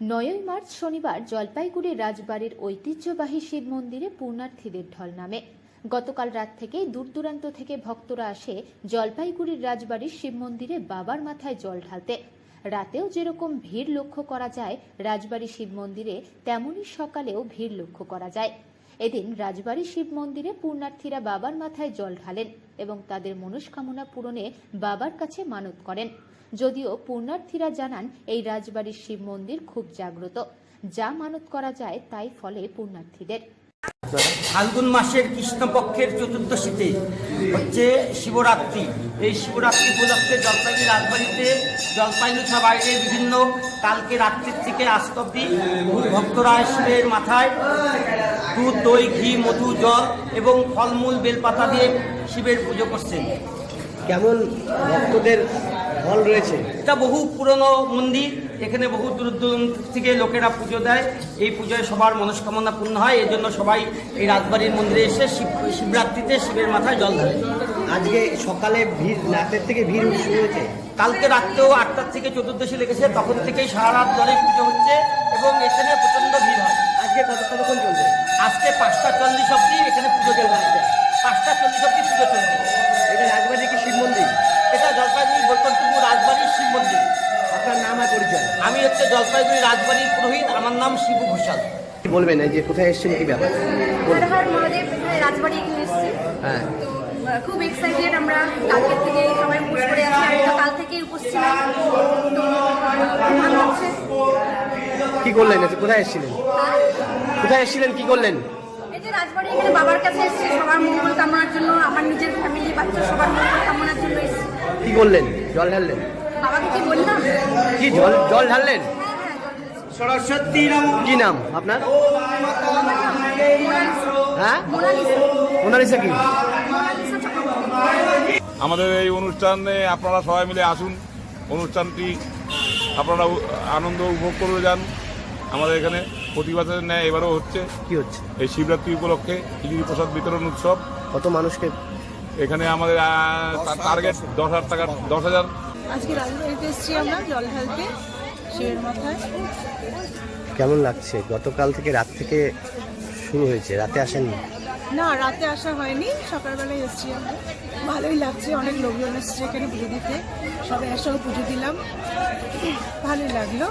নয়ই মার্চ শনিবার জলপাইগুড়ির রাজবাড়ির ঐতিহ্যবাহী শিব মন্দিরে পূর্ণার্থীদের ঢল নামে। গতকাল রাত থেকে দূর দূরান্ত থেকে ভক্তরা আসে জলপাইগুড়ির রাজবাড়ির শিব মন্দিরে বাবার মাথায় জল ঢালতে। রাতেও যেরকম ভিড় লক্ষ্য করা যায় রাজবাড়ি শিব মন্দিরে তেমনই সকালেও ভিড় লক্ষ্য করা যায়। এদিন রাজবাড়ি শিব মন্দিরে পূর্ণার্থীরা বাবার মাথায় জল ঢালেন এবং তাদের মনস্কামনা পূরণে বাবার কাছে মানত করেন। যদিও পূর্ণার্থীরা জানান, এই রাজবাড়ির শিব মন্দির খুব জাগ্রত। যা মানত করা যায় তাই ফলে পূর্ণার্থীদের। ফাল্গুন মাসের কৃষ্ণপক্ষের চতুর্দশীতে হচ্ছে শিবরাত্রি। এই শিবরাত্রি উপলক্ষে জলপাইগুড়ি রাজবাড়িতে জলপাইগুড়ি ছাড়া বাইরে বিভিন্ন কালকে রাত্রির থেকে আজ অব্দি ভক্তরা শিবের মাথায় দুধ দই ঘি মধু জল এবং ফলমূল বেলপাতা দিয়ে শিবের পুজো করছেন। কেমন ভক্তদের হল রয়েছে? এটা বহু পুরনো মন্দির এখানে বহু দূর দূরান্ত থেকে লোকেরা পুজো দেয়। এই পুজোয় সবার মনস্কামনা পূর্ণ হয় এই জন্য সবাই এই রাজবাড়ির মন্দিরে এসে শিব শিবরাত্রিতে শিবের মাথায় জল ঢালে। আজকে সকালে ভিড় রাতের থেকে ভিড় শুরু হয়েছে কালকে রাত্রেও আটটার থেকে চতুর্দশী লেগেছে তখন থেকেই সারা রাত জলে পুজো হচ্ছে এবং এখানে প্রচণ্ড ভিড় হয়। আজকে কত কতক্ষণ চলবে? আজকে পাঁচটা চল্লিশ অব্দি এখানে পুজো চলছে পাঁচটা চল্লিশ অব্দি পুজো চলছে এটা রাজবাড়ি কি শিব মন্দির? এটা জলপাইগুড়ি বৈকুণ্ঠপুর রাজবাড়ির শিব মন্দির। আপনার নাম আর পরিচয়? আমি হচ্ছে জলপাইগুড়ি রাজবাড়ির পুরোহিত আমার নাম শিবু ঘোষাল। কি বলবেন যে কোথায় এসেছেন কি ব্যাপার? মহাদেব রাজবাড়ি এখানে এসেছি। হ্যাঁ। খুব এক্সাইটেড আমরা কালকের থেকে সবাই উপোস করে আছি। আমরা কাল থেকেই উপোস ছিলাম। তো ভালো লাগছে কি করলেন? কোথায় এসেছিলেন? কোথায় এসেছিলেন? কি করলেন? এই যে রাজবাড়ি এখানে বাবার কাছে এসেছি সবার মঙ্গল কামনার জন্য আমার নিজের ফ্যামিলি বাচ্চা সবার মঙ্গল কামনার জন্য এসেছি। কি করলেন? জল ঢাললেন? বাবাকে কি বললাম? কি জল জল ঢাললেন? হ্যাঁ হ্যাঁ। সরস্বতী নম কি নাম আপনার? হ্যাঁ? মোনালিসা। কি? আমাদের এই অনুষ্ঠানে আপনারা সবাই মিলে আসুন। অনুষ্ঠানটি আপনারা আনন্দ উপভোগ করে যান। আমাদের এখানে প্রতি বছরের ন্যায় এবারও হচ্ছে। কি হচ্ছে? এই শিবরাত্রি উপলক্ষে খিচুড়ি প্রসাদ বিতরণ উৎসব। কত মানুষকে এখানে আমাদের টার্গেট দশ হাজার টাকা দশ হাজার। আজকে রাজবাড়িতে এসেছি আমরা জল ঢালতে শিবের মাথায়। কেমন লাগছে? গতকাল থেকে রাত থেকে শুরু হয়েছে রাতে আসেননি? না রাতে আসা হয়নি সকালবেলায় এসেছি আমরা। ভালোই লাগছে অনেক লোকজন এসেছে এখানে পুজো দিতে। সবাই একসঙ্গে পুজো দিলাম। ভালোই লাগল।